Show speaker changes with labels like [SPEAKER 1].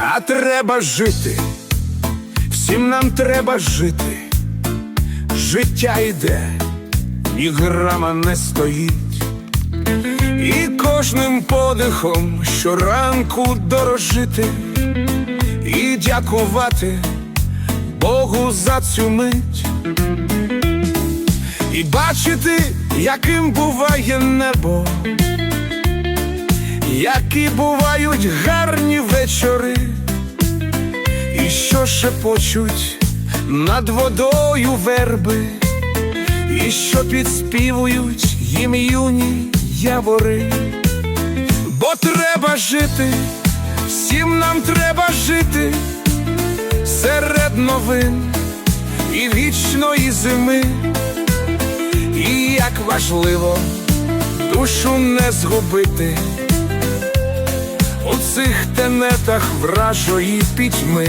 [SPEAKER 1] А треба жити, всім нам треба жити. Життя йде, і грама не стоїть. І кожним подихом щоранку дорожити і дякувати Богу за цю мить. І бачити, яким буває небо, які бувають гарні вечори, шепочуть над водою верби, і що підспівують їм юні явори. Бо треба жити, всім нам треба жити серед новин і вічної зими. І як важливо душу не згубити у цих тенетах вражої пітьми.